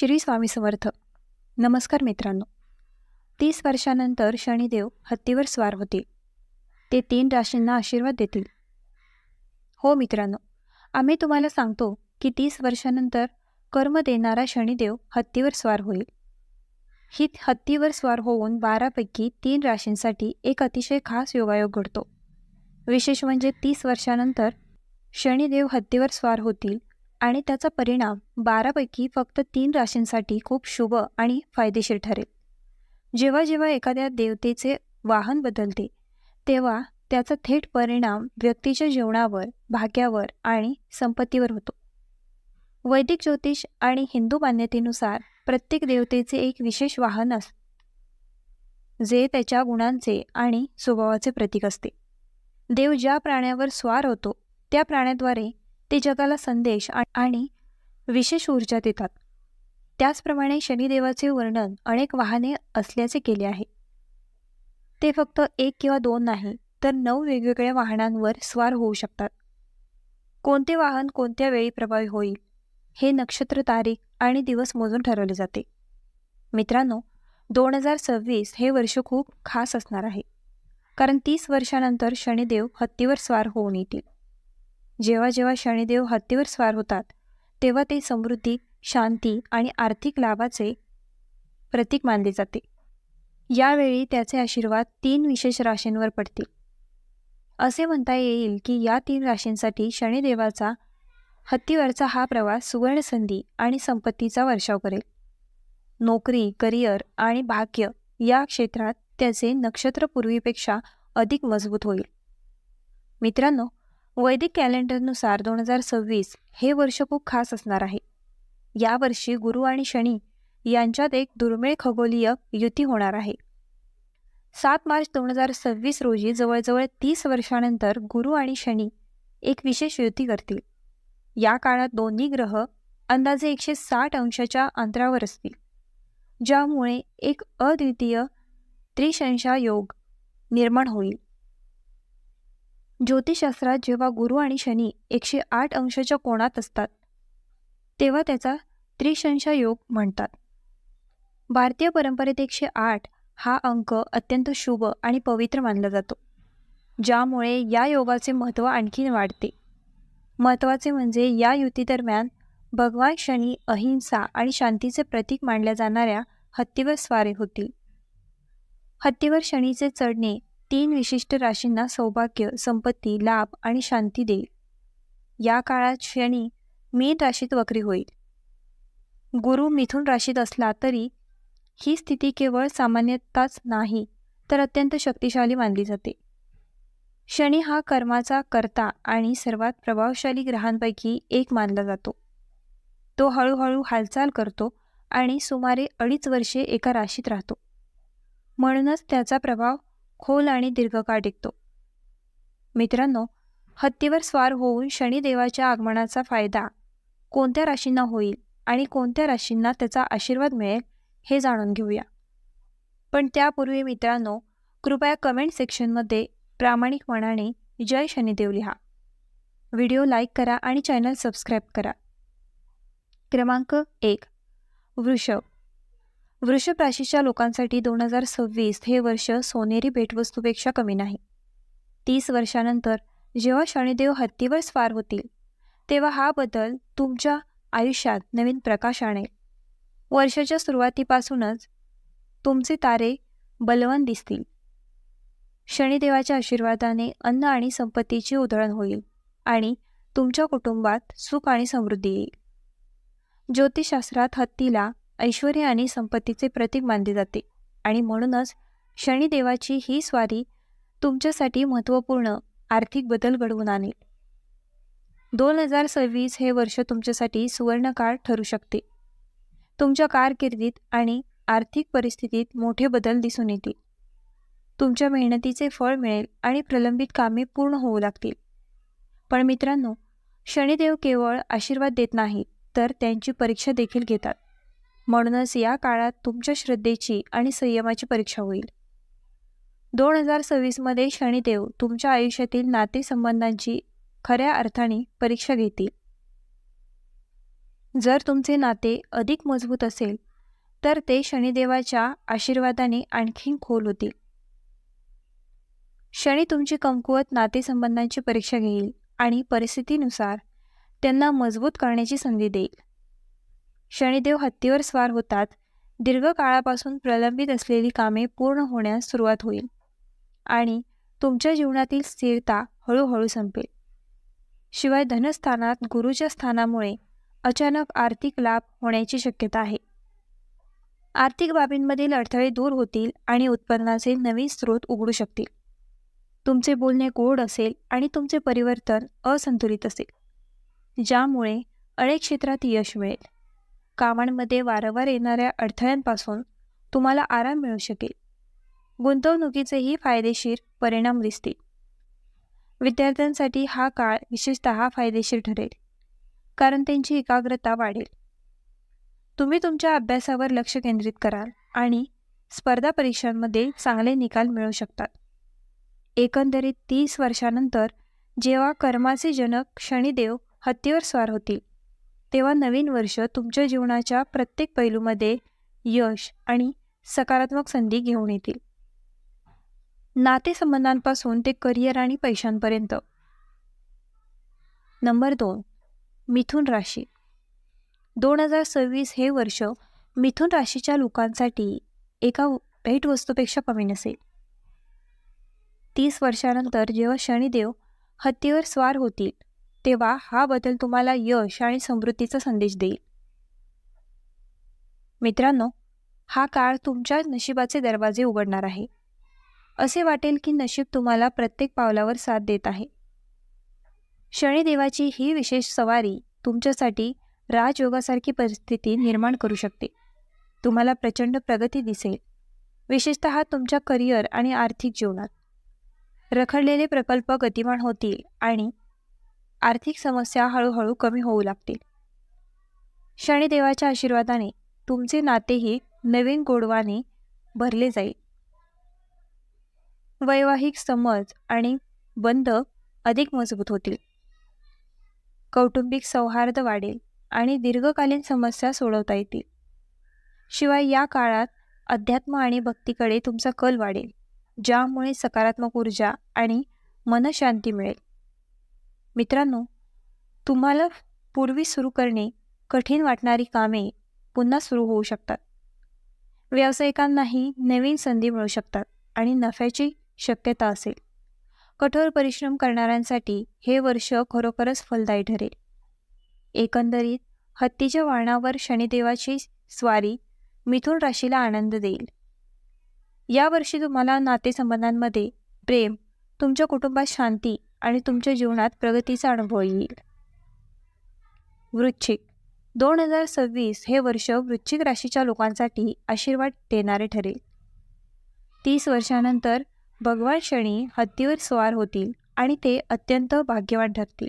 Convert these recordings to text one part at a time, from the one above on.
श्री स्वामी समर्थ. नमस्कार मित्रांनो. तीस वर्षानंतर शनिदेव हत्तीवर स्वार होतील. ते तीन राशींना आशीर्वाद देतील. हो मित्रांनो आम्ही तुम्हाला सांगतो की तीस वर्षानंतर कर्म देणारा शनिदेव हत्तीवर स्वार होईल. ही हत्तीवर स्वार होऊन बारापैकी तीन राशींसाठी एक अतिशय खास योगायोग घडतो. विशेष म्हणजे तीस वर्षानंतर शनिदेव हत्तीवर स्वार होतील आणि त्याचा परिणाम बारापैकी फक्त तीन राशींसाठी खूप शुभ आणि फायदेशीर ठरेल. जेव्हा जेव्हा एखाद्या देवतेचे वाहन बदलते तेव्हा त्याचा थेट परिणाम व्यक्तीच्या जीवनावर भाग्यावर आणि संपत्तीवर होतो. वैदिक ज्योतिष आणि हिंदू मान्यतेनुसार प्रत्येक देवतेचे एक विशेष वाहन असते जे त्याच्या गुणांचे आणि स्वभावाचे प्रतीक असते. देव ज्या प्राण्यावर स्वार होतो त्या प्राण्याद्वारे ते जगाला संदेश आणि विशेष ऊर्जा देतात. त्याचप्रमाणे शनिदेवाचे वर्णन अनेक वाहने असल्याचे केले आहे. ते फक्त एक किंवा दोन नाही तर नऊ वेगवेगळ्या वाहनांवर स्वार होऊ शकतात. कोणते वाहन कोणत्या वेळी प्रभावी होईल हे नक्षत्र तारीख आणि दिवस मोजून ठरवले जाते. मित्रांनो दोन हजार सव्वीस हे वर्ष खूप खास असणार आहे कारण तीस वर्षानंतर शनिदेव हत्तीवर स्वार होऊन येतील. जेव्हा जेव्हा शनिदेव हत्तीवर स्वार होतात तेव्हा ते समृद्धी शांती आणि आर्थिक लाभाचे प्रतीक मानले जाते. यावेळी त्याचे आशीर्वाद तीन विशेष राशींवर पडतील. असे म्हणता येईल की या तीन राशींसाठी शनिदेवाचा हत्तीवरचा हा प्रवास सुवर्णसंधी आणि संपत्तीचा वर्षाव करेल. नोकरी करिअर आणि भाग्य या क्षेत्रात त्याचे नक्षत्र पूर्वीपेक्षा अधिक मजबूत होईल. मित्रांनो वैदिक कॅलेंडरनुसार दोन हजार सव्वीस हे वर्ष खूप खास असणार आहे. यावर्षी गुरु आणि शनी यांच्यात एक दुर्मिळ खगोलीय युती होणार आहे. सात मार्च दोन हजार सव्वीस रोजी जवळजवळ तीस वर्षानंतर गुरु आणि शनी एक विशेष युती करतील. या काळात दोन्ही ग्रह अंदाजे एकशे साठ अंशाच्या अंतरावर असतील. ज्यामुळे एक अद्वितीय त्रिशंशा योग निर्माण होईल. ज्योतिषशास्त्रात जेव्हा गुरु आणि शनी एकशे आठ अंशाच्या कोणात असतात तेव्हा त्याचा त्रिशंशा योग म्हणतात. भारतीय परंपरेत एकशे आठ हा अंक अत्यंत शुभ आणि पवित्र मानला जातो ज्यामुळे या योगाचे महत्त्व आणखीन वाढते. महत्त्वाचे म्हणजे या युतीदरम्यान भगवान शनी अहिंसा आणि शांतीचे प्रतीक मानल्या जाणाऱ्या हत्तीवर स्वारे होतील. हत्तीवर शनीचे चढणे तीन विशिष्ट राशींना सौभाग्य संपत्ती लाभ आणि शांती देईल. या काळात शनी मीन राशीत वक्री होईल. गुरु मिथुन राशीत असला तरी ही स्थिती केवळ सामान्यताच नाही तर अत्यंत शक्तिशाली मानली जाते. शनी हा कर्माचा कर्ता आणि सर्वात प्रभावशाली ग्रहांपैकी एक मानला जातो. तो हळूहळू हालचाल करतो आणि सुमारे अडीच वर्षे एका राशीत राहतो. म्हणूनच त्याचा प्रभाव खोल आणि दीर्घकाळ टिकतो. मित्रांनो हत्तीवर स्वार होऊन शनिदेवाच्या आगमनाचा फायदा कोणत्या राशींना होईल आणि कोणत्या राशींना त्याचा आशीर्वाद मिळेल हे जाणून घेऊया. पण त्यापूर्वी मित्रांनो कृपया कमेंट सेक्शनमध्ये प्रामाणिक मनाने जय शनिदेव लिहा. व्हिडिओ लाईक करा आणि चॅनल सबस्क्राईब करा. क्रमांक एक वृषभ. वृषभ राशीच्या लोकांसाठी दोन हजार सव्वीस हे वर्ष सोनेरी भेटवस्तूपेक्षा कमी नाही. तीस वर्षानंतर जेव्हा शनिदेव हत्तीवर स्वार होतील तेव्हा हा बदल तुमच्या आयुष्यात नवीन प्रकाश आणेल. वर्षाच्या सुरुवातीपासूनच तुमचे तारे बलवान दिसतील. शनिदेवाच्या आशीर्वादाने अन्न आणि संपत्तीची उधळण होईल आणि तुमच्या कुटुंबात सुख आणि समृद्धी येईल. ज्योतिषशास्त्रात हत्तीला ऐश्वर आणि संपत्तीचे प्रतीक मानले जाते. आणि म्हणूनच शनिदेवाची ही स्वारी तुमच्यासाठी महत्त्वपूर्ण आर्थिक बदल घडवून आणेल. दोन हजार सव्वीस हे वर्ष तुमच्यासाठी सुवर्णकाळ ठरू शकते. तुमच्या कारकिर्दीत आणि आर्थिक परिस्थितीत मोठे बदल दिसून येतील. तुमच्या मेहनतीचे फळ मिळेल आणि प्रलंबित कामे पूर्ण होऊ लागतील. पण मित्रांनो शनिदेव केवळ आशीर्वाद देत नाहीत तर त्यांची परीक्षा देखील घेतात. म्हणूनच या काळात तुमच्या श्रद्धेची आणि संयमाची परीक्षा होईल. दोन हजार सव्वीसमध्ये शनिदेव तुमच्या आयुष्यातील नातेसंबंधांची खऱ्या अर्थाने परीक्षा घेतील. जर तुमचे नाते अधिक मजबूत असेल तर ते शनिदेवाच्या आशीर्वादाने आणखीन खोल होतील. शनी तुमची कमकुवत नातेसंबंधांची परीक्षा घेईल आणि परिस्थितीनुसार त्यांना मजबूत करण्याची संधी देईल. शनिदेव हत्तीवर स्वार होतात. दीर्घकाळापासून प्रलंबित असलेली कामे पूर्ण होण्यास सुरुवात होईल. आणि तुमच्या जीवनातील स्थिरता हळूहळू संपेल. शिवाय धनस्थानात गुरुच्या स्थानामुळे अचानक आर्थिक लाभ होण्याची शक्यता आहे. आर्थिक बाबींमधील अडथळे दूर होतील आणि उत्पन्नाचे नवीन स्रोत उघडू शकतील. तुमचे बोलणे गोड असेल आणि तुमचे परिवर्तन असंतुलित असेल ज्यामुळे अनेक क्षेत्रात यश मिळेल. कामांमध्ये वारंवार येणाऱ्या अडथळ्यांपासून तुम्हाला आराम मिळू शकेल. गुंतवणुकीचेही फायदेशीर परिणाम दिसतील. विद्यार्थ्यांसाठी हा काळ विशेषतः फायदेशीर ठरेल कारण त्यांची एकाग्रता वाढेल. तुम्ही तुमच्या अभ्यासावर लक्ष केंद्रित कराल आणि स्पर्धा परीक्षांमध्ये चांगले निकाल मिळू शकतात. एकंदरीत तीस वर्षानंतर जेव्हा कर्माचे जनक शनिदेव हत्तीवर स्वार होतील तेव्हा नवीन वर्ष तुमच्या जीवनाच्या प्रत्येक पैलूमध्ये यश आणि सकारात्मक संधी घेऊन येतील. नातेसंबंधांपासून ते करिअर आणि पैशांपर्यंत. नंबर दोन मिथुन राशी. दोन हजार सव्वीस हे वर्ष मिथुन राशीच्या लोकांसाठी एका भेटवस्तूपेक्षा कमी नसेल. तीस वर्षानंतर जेव्हा शनिदेव हत्तीवर स्वार होतील तेव्हा हा बदल तुम्हाला यश आणि समृद्धीचा संदेश देईल. मित्रांनो हा काळ तुमच्या नशिबाचे दरवाजे उघडणार आहे. असे वाटेल की नशीब तुम्हाला प्रत्येक पावलावर साथ देत आहे. शनिदेवाची ही विशेष सवारी तुमच्यासाठी राजयोगासारखी परिस्थिती निर्माण करू शकते. तुम्हाला प्रचंड प्रगती दिसेल. विशेषतः तुमच्या करिअर आणि आर्थिक जीवनात. रखडलेले प्रकल्प गतिमान होतील आणि आर्थिक समस्या हळूहळू कमी होऊ लागतील. शनिदेवाच्या आशीर्वादाने तुमचे नातेही नवीन गोडवाने भरले जाईल. वैवाहिक समज आणि बंध अधिक मजबूत होतील. कौटुंबिक सौहार्द वाढेल आणि दीर्घकालीन समस्या सोडवता येतील. शिवाय या काळात अध्यात्म आणि भक्तीकडे तुमचा कल वाढेल ज्यामुळे सकारात्मक ऊर्जा आणि मनशांती मिळेल. मित्रांनो तुम्हाला पूर्वी सुरू करणे कठीण वाटणारी कामे पुन्हा सुरू होऊ शकतात. व्यावसायिकांनाही नवीन संधी मिळू शकतात आणि नफ्याची शक्यता असेल. कठोर परिश्रम करणाऱ्यांसाठी हे वर्ष खरोखरच फलदायी ठरेल. एकंदरीत हत्तीच्या वाहनावर शनिदेवाची स्वारी मिथुन राशीला आनंद देईल. यावर्षी तुम्हाला नातेसंबंधांमध्ये प्रेम तुमच्या कुटुंबात शांती आणि तुमच्या जीवनात प्रगतीचा अनुभव येईल. वृश्चिक. दोन हजार सव्वीस हे वर्ष वृश्चिक राशीच्या लोकांसाठी आशीर्वाद देणारे ठरेल. तीस वर्षानंतर भगवान शनी हत्तीवर स्वार होतील आणि ते अत्यंत भाग्यवान ठरतील.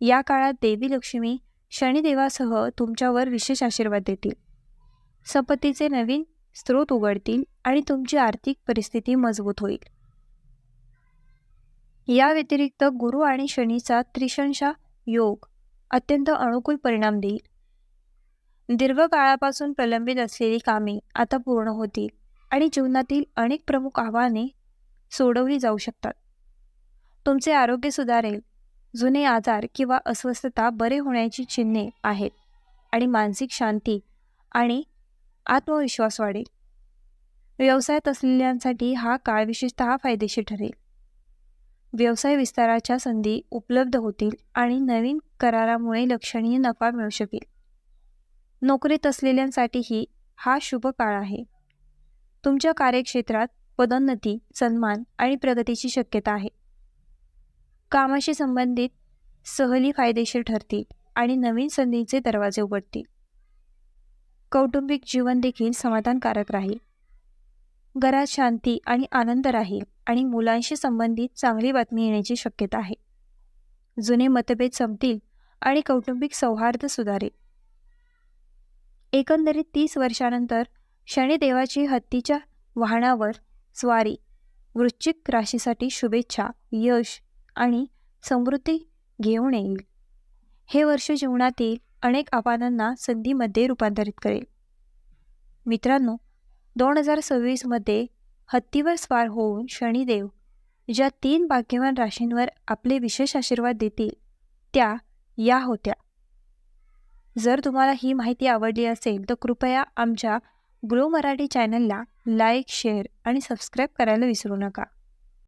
या काळात देवी लक्ष्मी शनिदेवासह तुमच्यावर विशेष आशीर्वाद देतील. संपत्तीचे नवीन स्रोत उघडतील आणि तुमची आर्थिक परिस्थिती मजबूत होईल. या व्यतिरिक्त गुरु आणि शनीचा त्रिशंशा योग अत्यंत अनुकूल परिणाम देईल. दीर्घकाळापासून प्रलंबित असलेली कामे आता पूर्ण होतील आणि जीवनातील अनेक प्रमुख आव्हाने सोडवली जाऊ शकतात. तुमचे आरोग्य सुधारेल जुने आजार किंवा अस्वस्थता बरे होण्याची चिन्हे आहेत आणि मानसिक शांती आणि आत्मविश्वास वाढेल. व्यवसायात असलेल्यांसाठी हा काळ विशेषतः फायदेशीर ठरेल. व्यवसाय विस्ताराच्या संधी उपलब्ध होतील आणि नवीन करारामुळे लक्षणीय नफा मिळू शकेल. नोकरीत असलेल्यांसाठीही हा शुभ काळ आहे. तुमच्या कार्यक्षेत्रात पदोन्नती सन्मान आणि प्रगतीची शक्यता आहे. कामाशी संबंधित सहली फायदेशीर ठरतील आणि नवीन संधींचे दरवाजे उघडतील. कौटुंबिक जीवन देखील समाधानकारक राहील. घरात शांती आणि आनंद राहील आणि मुलांशी संबंधित चांगली बातमी येण्याची शक्यता आहे. जुने मतभेद संपतील आणि कौटुंबिक सौहार्द सुधारेल. एकंदरीत तीस वर्षानंतर शनिदेवाची हत्तीच्या वाहनावर स्वारी वृश्चिक राशीसाठी शुभेच्छा यश आणि समृद्धी घेऊन येईल. हे वर्ष जीवनातील अनेक आव्हानांना संधीमध्ये रूपांतरित करेल. मित्रांनो दोन हजार सव्वीसमध्ये हत्तीवर स्वार होऊन शनिदेव ज्या तीन भाग्यवान राशींवर आपले विशेष आशीर्वाद देतील त्या या होत्या. जर तुम्हाला ही माहिती आवडली असेल तर कृपया आमच्या ग्रो मराठी चॅनलला लाईक शेअर आणि सबस्क्राईब करायला विसरू नका.